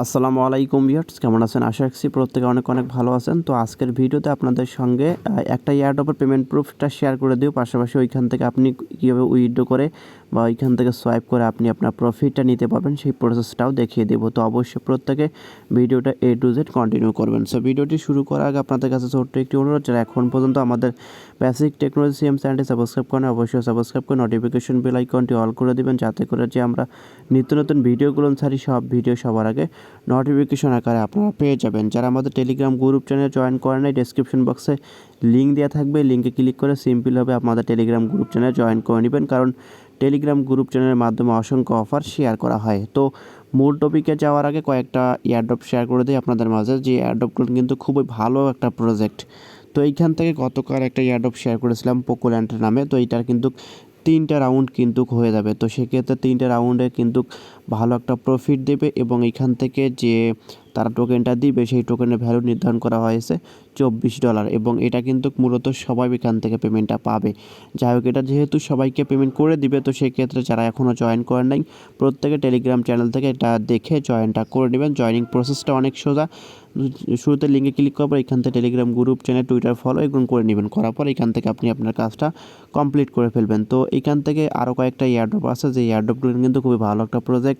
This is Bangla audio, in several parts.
আসসালামু আলাইকুম ভিউয়ার্স, কেমন আছেন? আশা রাখছি প্রত্যেকে অনেক অনেক ভালো আছেন। তো আজকের ভিডিওতে আপনাদের সঙ্গে একটা এয়ারড্রপের পেমেন্ট প্রুফটা শেয়ার করে দিও। পাশাপাশি ওইখান থেকে আপনি কীভাবে উইথড্র করে বা ওইখান থেকে সোয়াইপ করে আপনি আপনার প্রফিটটা নিতে পারবেন, সেই প্রসেসটাও দেখিয়ে দেবো। তো অবশ্যই প্রত্যেকে ভিডিওটা এ টু জেড কন্টিনিউ করবেন। সো ভিডিওটি শুরু করার আগে আপনাদের কাছে ছোট্ট একটি অনুরোধ, যারা এখন পর্যন্ত আমাদের বেসিক টেকনোলজি সিএম চ্যানেলটি সাবস্ক্রাইব করেন অবশ্যই সাবস্ক্রাইব করে নোটিফিকেশন বেল আইকনটি অল করে দিবেন, যাতে করে যে আমরা নিত্য নতুন ভিডিওগুলো ছাড়ি, সব ভিডিও সবার আগে নোটিফিকেশন আকারে আপনারা পেয়ে যাবেন। যারা আমাদের টেলিগ্রাম গ্রুপ চ্যানেলে জয়েন করেন নাই ডেসক্রিপশন বক্সে লিঙ্ক দেওয়া থাকবে। লিঙ্কে ক্লিক করে সিম্পলভাবে আমাদের টেলিগ্রাম গ্রুপ চ্যানেলে জয়েন করে নেবেন। কারণ টেলিগ্রাম গ্রুপ চ্যানেলের মাধ্যমে অসংখ্য অফার শেয়ার করা হয়। তো মূল টপিকে যাওয়ার আগে কয়েকটা এয়ারড্রপ শেয়ার করে দিই আপনাদের মাঝে। যে এয়ারড্রপগুলো কিন্তু খুবই ভালো একটা প্রজেক্ট তো এইখান থেকে গতকাল একটা এয়ারড্রপ শেয়ার করেছিলাম পোকোল্যান্ডের নামে। তো এইটার কিন্তু তিনটা রাউন্ড কিন্তু হয়ে যাবে। তো সেক্ষেত্রে তিনটা রাউন্ডে কিন্তু ভালো একটা প্রফিট দেবে এবং এখান থেকে যে তারা টোকেনটা দিবে, সেই টোকেনের ভ্যালু নির্ধারণ করা হয়েছে চব্বিশ ডলার এবং এটা কিন্তু মূলত সবাই এখান থেকে পেমেন্টটা পাবে। যাই হোক, এটা যেহেতু সবাইকে পেমেন্ট করে দিবে, তো সেক্ষেত্রে যারা এখনও জয়েন করেন নাই, প্রত্যেকে টেলিগ্রাম চ্যানেল থেকে এটা দেখে জয়েনটা করে নেবেন। জয়েনিং প্রসেসটা অনেক সোজা। শুরুতে লিঙ্কে ক্লিক করার পর এখান থেকে Telegram group channel Twitter follow এগুলো করে নেবেন। করার পর এখান থেকে আপনি আপনার কাজটা কমপ্লিট করে ফেলবেন। তো এখান থেকে আরও কয়েকটা এয়ারড্রপ আছে। যে এয়ারড্রপগুলো কিন্তু খুবই ভালো একটা প্রজেক্ট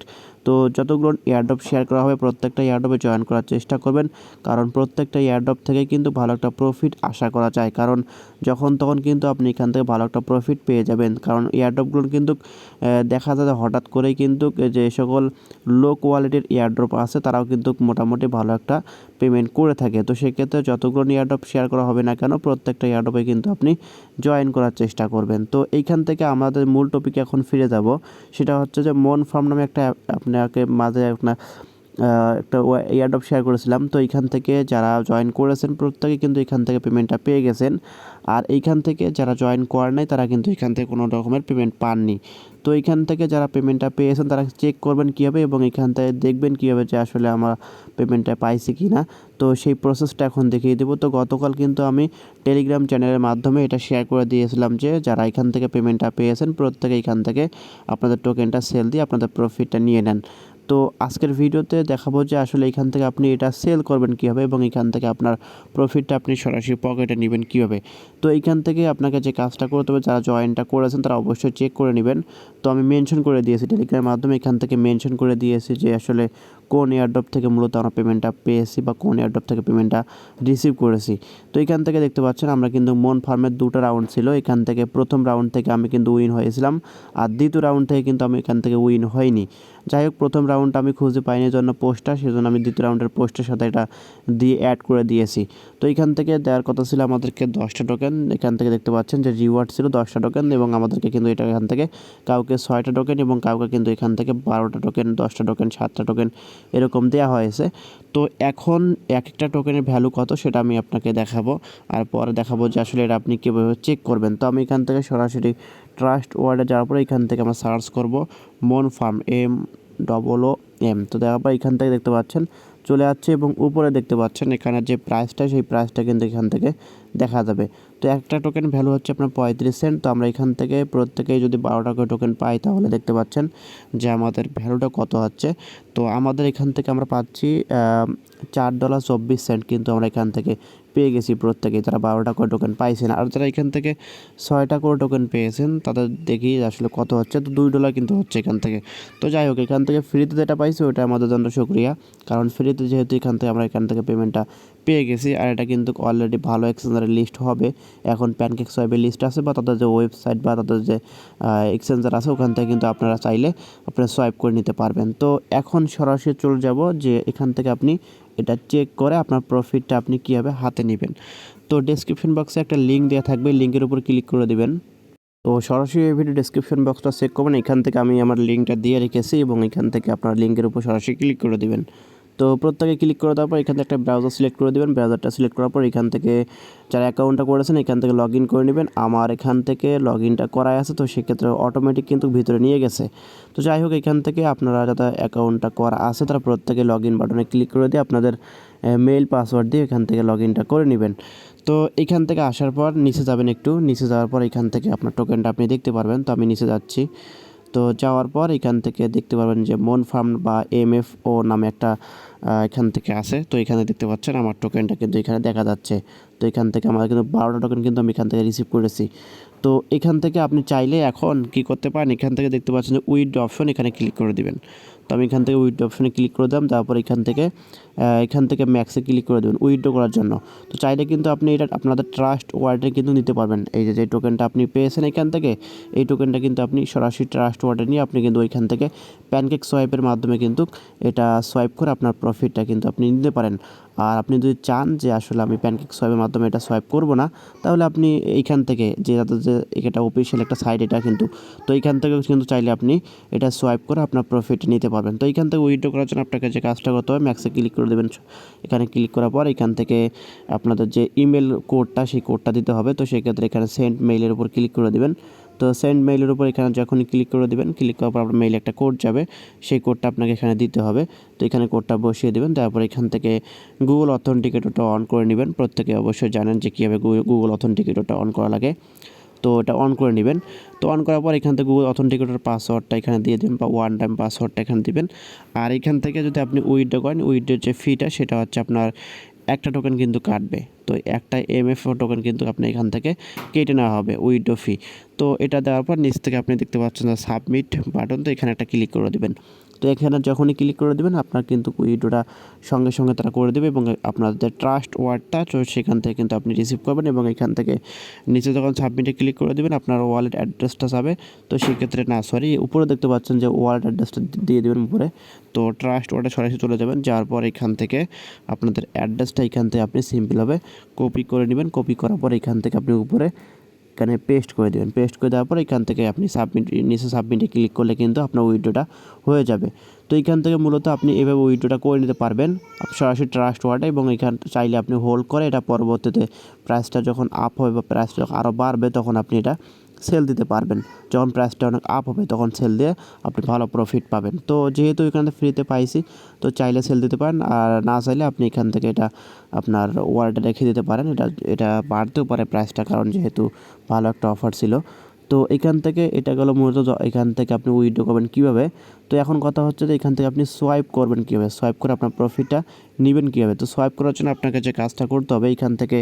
তো যতগুলো এয়ারড্রপ শেয়ার করা হবে, প্রত্যেকটা এয়ারড্রপে জয়েন করার চেষ্টা করবেন। কারণ প্রত্যেকটা এয়ারড্রপ থেকে কিন্তু ভালো একটা প্রফিট আশা করা যায়। কারণ যখন তখন কিন্তু আপনি এখান থেকে ভালো একটা প্রফিট পেয়ে যাবেন। কারণ এয়ারড্রপগুলো কিন্তু দেখা যায় হঠাৎ করেই কিন্তু যে সকল লো কোয়ালিটির এয়ারড্রপ আছে, তারাও কিন্তু মোটামুটি ভালো একটা পেমেন্ট করে থাকে। তো সেক্ষেত্রে যতগুলো এয়ারড্রপ শেয়ার করা হবে না কেন, প্রত্যেকটা এয়ারড্রপে কিন্তু আপনি জয়েন করার চেষ্টা করবেন। তো এইখান থেকে আমাদের মূল টপিকে এখন ফিরে যাব। সেটা হচ্ছে যে মন ফার্ম নামে একটা app আপনাকে মাঝে আপনার আহ, একটা এয়ারড্রপ শেয়ার করেছিলাম। তো এইখান থেকে যারা জয়েন করেছেন প্রত্যেকে কিন্তু এখান থেকে পেমেন্টটা পেয়ে গেছেন। আর এইখান থেকে যারা জয়েন করেন নাই, তারা কিন্তু এখান থেকে কোনো রকমের পেমেন্ট পাননি। তো এইখান থেকে যারা পেমেন্টটা পেয়েছেন, তারা চেক করবেন কীভাবে এবং এখান থেকে দেখবেন কীভাবে যে আসলে আমরা পেমেন্টটা পাইছি কি না তো সেই প্রসেসটা এখন দেখিয়ে দেবো। তো গতকাল কিন্তু আমি টেলিগ্রাম চ্যানেলের মাধ্যমে এটা শেয়ার করে দিয়েছিলাম যে, যারা এখান থেকে পেমেন্টটা পেয়েছেন, প্রত্যেকে এখান থেকে আপনাদের টোকেনটা সেল দিয়ে আপনাদের প্রফিটটা নিয়ে নেন। তো আজকের ভিডিওতে দেখাবো যে আসলে এখান থেকে আপনি এটা সেল করবেন কীভাবে এবং এখান থেকে আপনার প্রফিটটা আপনি সরাসরি পকেটে নেবেন কীভাবে। তো এইখান থেকে আপনাকে যে কাজটা করতে হবে, যারা জয়েনটা করেছেন তারা অবশ্যই চেক করে নেবেন। তো আমি মেনশন করে দিয়েছি টেলিগ্রামের মাধ্যমে, এখান থেকে মেনশন করে দিয়েছি যে আসলে কোন এয়ারড্রপ থেকে মূলত আমরা পেমেন্টটা পেয়েছি বা কোন এয়ারড্রপ থেকে পেমেন্টটা রিসিভ করেছি। তো এখান থেকে দেখতে পাচ্ছেন আমরা কিন্তু মন ফার্মের দুটো রাউন্ড ছিল। এখান থেকে প্রথম রাউন্ড থেকে আমি কিন্তু উইন হয়েছিলাম। আর দ্বিতীয় রাউন্ড থেকে কিন্তু আমি এখান থেকে উইন হয়নি। যাই হোক, প্রথম রাউন্ডটা আমি খুঁজে পাইনি জন্য পোস্টটা সেজন্য আমি দ্বিতীয় রাউন্ডের পোস্টের সাথে এটা দিয়ে অ্যাড করে দিয়েছি। তো এখান থেকে দেওয়ার কথা ছিল আমাদেরকে দশটা টোকেন এখান থেকে দেখতে পাচ্ছেন যে রিওয়ার্ড ছিল দশটা টোকেন এবং আমাদেরকে কিন্তু এটা এখান থেকে কাউকে ছয়টা টোকেন এবং কাউকে কিন্তু এখান থেকে বারোটা টোকেন দশটা টোকেন সাতটা টোকেন এরকম দেওয়া হয়েছে। তো এখন এক একটা টোকেনের ভ্যালু কত সেটা আমি আপনাকে দেখাবো, আর পরে দেখাবো যে আসলে এটা আপনি কীভাবে চেক করবেন। তো আমি এখান থেকে সরাসরি ট্রাস্ট ওয়ার্ডে যাওয়ার পরে এখান থেকে আমরা সার্চ করব মন farm M double O M তো দেওয়ার পর এখান থেকে দেখতে পাচ্ছেন, চলে যাচ্ছে এবং উপরে দেখতে পাচ্ছেন, এখানে যে প্রাইসটা সেই প্রাইসটা কিন্তু এখান থেকে দেখা যাবে। তো একটা টোকেন ভ্যালু হচ্ছে আপনার পঁয়ত্রিশ সেন্ট তো আমরা এখান থেকে প্রত্যেকেই যদি বারো টাকা টোকেন পাই, তাহলে দেখতে পাচ্ছেন যে আমাদের ভ্যালুটা কত হচ্ছে। তো আমাদের এখান থেকে আমরা পাচ্ছি চার ডলার চব্বিশ সেন্ট কিন্তু আমরা এখান থেকে পেয়ে গেছি প্রত্যেকে। তারা বারোটা করে টোকেন পাইছেন আর যারা এখান থেকে ছয়টা করে টোকেন পেয়েছেন, তাদের দেখি আসলে কত হচ্ছে। তো দুই ডলার কিন্তু হচ্ছে এখান থেকে। তো যাই হোক, এখান থেকে ফ্রিতে যেটা পাইছি, ওটা আমাদের জন্য শুক্রিয়া। কারণ ফ্রিতে যেহেতু এখান থেকে আমরা এখান থেকে পেমেন্টটা পেয়ে গেছি, আর এটা কিন্তু অলরেডি ভালো এক্সচেঞ্জারের লিস্ট হবে। এখন প্যানকেক সোয়াইবের লিস্ট আছে বা তাদের যে ওয়েবসাইট বা তাদের যে এক্সচেঞ্জার আছে, ওখান থেকে কিন্তু আপনারা চাইলে আপনারা সোয়াইপ করে নিতে পারবেন। তো এখন সরাসরি চলে যাব যে এখান থেকে আপনি এটা চেক করে আপনার প্রফিটটা আপনি কীভাবে হাতে নেবেন। তো ডেসক্রিপশন বক্সে একটা লিঙ্ক দেওয়া থাকবে লিঙ্কের উপর ক্লিক করে দেবেন। তো সরাসরি এই ভিডিও ডিসক্রিপশন বক্সটা চেক করবেন, এখান থেকে আমি আমার লিঙ্কটা দিয়ে রেখেছি এবং এখান থেকে আপনার লিঙ্কের উপর সরাসরি ক্লিক করে দিবেন। তো প্রত্যেকে ক্লিক করে দেওয়ার পর এখান থেকে একটা ব্রাউজার সিলেক্ট করে দেবেন। ব্রাউজারটা সিলেক্ট করার পর এখান থেকে যারা অ্যাকাউন্টটা করেছেন, এখান থেকে লগ ইন করে নেবেন। আমার এখান থেকে লগ ইনটা করাই আছে, তো সেক্ষেত্রে অটোমেটিক কিন্তু ভিতরে নিয়ে গেছে। তো যাই হোক, এখান থেকে আপনারা যারা অ্যাকাউন্টটা করা আছে, তারা প্রত্যেকে লগ ইন বাটনে ক্লিক করে দিয়ে আপনাদের মেইল পাসওয়ার্ড দিয়ে এখান থেকে লগ ইনটা করে নেবেন। তো এখান থেকে আসার পর নিচে যাবেন একটু। নিচে যাওয়ার পর এখান থেকে আপনার টোকেনটা আপনি দেখতে পারবেন। তো আমি নিচে যাচ্ছি। তো যাওয়ার পর এখান থেকে দেখতে পারবেন যে মন ফার্ম বা এম এফ ও নামে একটা এখান থেকে আসে তো এখানে দেখতে পাচ্ছেন আমার টোকেনটা কিন্তু এখানে দেখা যাচ্ছে। তো এখান থেকে আমার কিন্তু বারোটা টোকেন কিন্তু আমি এখান থেকে রিসিভ করেছি। তো এখান থেকে আপনি চাইলে এখন কি করতে পারেন? এখান থেকে দেখতে পাচ্ছেন যে উইড অপশন এখানে ক্লিক করে দিবেন। আমি এখান থেকে উইড অপশনে ক্লিক করে দিলাম, তারপর এখান থেকে এখান থেকে ম্যাক্সে ক্লিক করে দেবেন উইথড্র করার জন্য। তো চাইলে কিন্তু আপনি এটা আপনাদের ট্রাস্ট ওয়ার্ডে কিন্তু নিতে পারবেন। এই যে যে টোকেনটা আপনি পেয়েছেন এখান থেকে, এই টোকেনটা কিন্তু আপনি সরাসরি ট্রাস্ট ওয়ার্ডে নিয়ে আপনি কিন্তু ওইখান থেকে প্যানকেক সোয়াইপের মাধ্যমে কিন্তু এটা সোয়াইপ করে আপনার প্রফিটটা কিন্তু আপনি নিতে পারেন। আর আপনি যদি চান যে আসলে আমি প্যানকেক সোয়াইপের মাধ্যমে এটা সোয়াইপ করব না, তাহলে আপনি এইখান থেকে যে এটা অফিসিয়াল একটা সাইট এটা কিন্তু, তো এইখান থেকে কিন্তু চাইলে আপনি এটা সোয়াইপ করে আপনার প্রফিট নিতে পারবেন। তো এইখান থেকে উইথড্র করার জন্য আপনাকে যে কাজটা করতে হবে ম্যাক্সে ক্লিক করে দেবেন। এখানে ক্লিক করার পর এখান থেকে আপনাদের যে ইমেল কোডটা সেই কোডটা দিতে হবে। তো সেক্ষেত্রে এখানে সেন্ড মেইলের উপর ক্লিক করে দেবেন। তো সেন্ড মেইলের উপর এখানে যখনই ক্লিক করে দেবেন ক্লিক করার পর আপনার মেইলে একটা কোড যাবে। সেই কোডটা আপনাকে এখানে দিতে হবে। তো এখানে কোডটা বসিয়ে দেবেন। তারপর এখান থেকে গুগল অথেন্টিকেটরটা অন করে নেবেন। প্রত্যেকে অবশ্যই জানেন যে কীভাবে গুগল অথেন্টিকেটরটা অন করা লাগে। তো এটা অন করে নেবেন। তো অন করার পর এখান থেকে গুগল অথেন্টিকেটর পাসওয়ার্ডটা এখানে দিয়ে দেবেন বা ওয়ান টাইম পাসওয়ার্ডটা এখানে দিবেন। আর এখান থেকে যদি আপনি উইথড্র করেন উইথড্রের যে ফিটা সেটা হচ্ছে আপনার একটা টোকেন কিন্তু কাটবে। তো একটা এমএফ টোকেন কিন্তু আপনি এখান থেকে কেটে নেওয়া হবে উইথড্র ফি তো এটা দেওয়ার পর নিচ থেকে আপনি দেখতে পাচ্ছেন সাবমিট বাটন তো এখানে একটা ক্লিক করে দেবেন। তো এখানে যখনই ক্লিক করে দেবেন, আপনার কিন্তু উইডোটা সঙ্গে সঙ্গে তারা করে দেবে এবং আপনাদের ট্রাস্ট ওয়ার্ডটা তো সেখান থেকে কিন্তু আপনি রিসিভ করবেন এবং এখান থেকে নিচে যখন সাবমিটে ক্লিক করে দেবেন, আপনার ওয়ালেট অ্যাড্রেসটা যাবে। তো সেক্ষেত্রে না সরি উপরে দেখতে পাচ্ছেন যে ওয়ালেট অ্যাড্রেসটা দিয়ে দেবেন উপরে। তো ট্রাস্ট ওয়ার্ডে সরাসরি চলে যাবেন, যাওয়ার পর এখান থেকে আপনাদের অ্যাড্রেসটা এখান থেকে আপনি সিম্পলভাবে কপি করে নেবেন। কপি করার পর এখান থেকে আপনি উপরে এখানে পেস্ট করে দেবেন। পেস্ট করে দেওয়ার পর এখান থেকে আপনি সাবমিট নিচে সাবমিটে ক্লিক করলে কিন্তু আপনার উইডোটা হয়ে যাবে। তো এখান থেকে মূলত আপনি এভাবে উইডোটা করে নিতে পারবেন। সরাসরি ট্রাস্ট ওয়ার্ডে এবং এখান চাইলে আপনি হোল্ড করে এটা পরবর্তীতে প্রাইসটা যখন আপ হবে বা প্রাইসটা আরও বাড়বে তখন আপনি এটা সেল দিতে পারবেন। যখন প্রাইসটা অনেক আপ হবে, তখন সেল দিয়ে আপনি ভালো প্রফিট পাবেন। তো যেহেতু এখান থেকে ফ্রিতে পাইছি, তো চাইলে সেল দিতে পারেন। আর না চাইলে আপনি এখান থেকে এটা আপনার ওয়ার্ডে রেখে দিতে পারেন। এটা এটা বাড়তেও পারে প্রাইসটা কারণ যেহেতু ভালো একটা অফার ছিল। তো এখান থেকে এটা গেলো মূলত এখান থেকে আপনি উইড্রো করবেন কীভাবে? তো এখন কথা হচ্ছে যে, এখান থেকে আপনি সোয়াইপ করবেন কীভাবে? সোয়াইপ করে আপনার প্রফিটটা নেবেন কীভাবে? তো সোয়াইপ করার জন্য আপনাকে যে কাজটা করতে হবে, এখান থেকে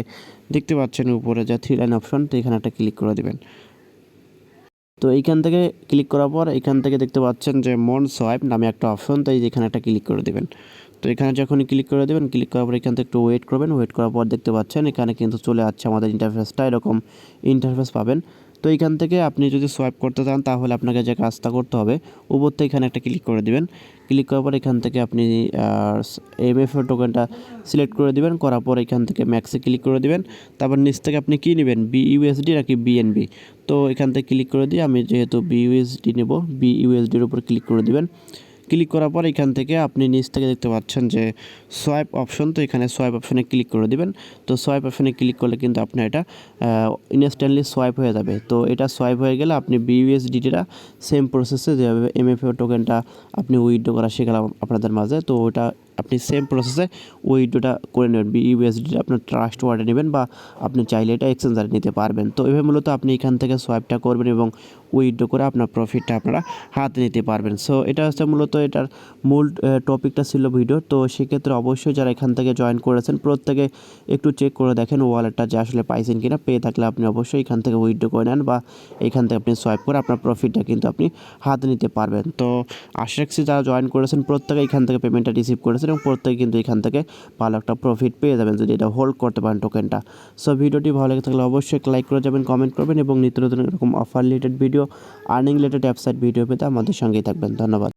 দেখতে পাচ্ছেন উপরে যে থ্রি লাইন অপশন তো এখানে একটা ক্লিক করে দেবেন। তো এইখান থেকে ক্লিক করার পর এখান থেকে দেখতে পাচ্ছেন যে মন সোয়াইপ নামে একটা অপশন তাই এখানে একটা ক্লিক করে দেবেন। তো এখানে যখনই ক্লিক করে দেবেন ক্লিক করার পর এখান থেকে একটু ওয়েট করবেন। ওয়েট করার পর দেখতে পাচ্ছেন এখানে কিন্তু চলে আসছে আমাদের ইন্টারফেসটা এরকম ইন্টারফেস পাবেন। তো এখান থেকে আপনি যদি সোয়াইপ করতে চান, তাহলে আপনাকে যে কাজটা করতে হবে, উপর থেকে এখানে একটা ক্লিক করে দিবেন। ক্লিক করার পর এখান থেকে আপনি এম এফ টোকেনটা সিলেক্ট করে দেবেন, করার পর এখান থেকে ম্যাক্সে ক্লিক করে দেবেন। তারপর নিচ থেকে আপনি কী নেবেন? বি ইউএসডি নাকি বিএনবি তো এখান থেকে ক্লিক করে দিয়ে আমি যেহেতু বি ইউএসডি নেব বি ইউএসডির উপর ক্লিক করে দিবেন। ক্লিক করার পর এখান থেকে আপনি নিচ থেকে দেখতে পাচ্ছেন যে সোয়াইপ অপশন, তো এখানে সোয়াইপ অপশনে ক্লিক করে দিবেন। তো সোয়াইপ অপশনে ক্লিক করলে কিন্তু আপনার এটা ইনস্ট্যান্টলি সোয়াইপ হয়ে যাবে। তো এটা সোয়াইপ হয়ে গেলে আপনি বিউএসডিটিটা সেম প্রসেসে যেভাবে এমএফএ টোকেনটা আপনি উইথড্র করা শেখালাম আপনাদের মাঝে, তো ওটা আপনি সেম প্রসেসে উইথড্রটা করে নেবেন বিইউএসডিটা আপনার ট্রাস্ট ওয়ার্ডে নেবেন বা আপনি চাইলে এটা এক্সচেঞ্জারে নিতে পারবেন। তো এভাবে মূলত আপনি এখান থেকে সোয়াইপটা করবেন এবং উইথড্র করে আপনার প্রফিটটা আপনারা হাতে নিতে পারবেন। সো এটা হচ্ছে মূলত এটার মূল টপিকটা ছিল ভিডিও তো সেক্ষেত্রে অবশ্যই যারা এখান থেকে জয়েন করেছেন, প্রত্যেকে একটু চেক করে দেখেন ওয়ালেটটা যে আসলে পাইছেন কিনা। পেয়ে থাকলে আপনি অবশ্যই এখান থেকে উইথড্র করে নেন বা এখান থেকে আপনি সোয়াইপ করে আপনার প্রফিটটা কিন্তু আপনি হাতে নিতে পারবেন। তো আশা রাখছি যারা জয়েন করেছেন, প্রত্যেকে এখান থেকে পেমেন্টটা রিসিভ করেছেন। এবং প্রত্যেকে কিন্তু এখান থেকে ভালো একটা প্রফিট পেয়ে যাবেন যদি এটা হোল্ড করতে পারেন টোকেনটা সো ভিডিওটি ভালো লেগে থাকলে অবশ্যই লাইক করে যাবেন কমেন্ট করবেন এবং নিত্য নতুন এরকম offer related video earning related website video পেতে আমাদের সঙ্গেই থাকবেন। ধন্যবাদ।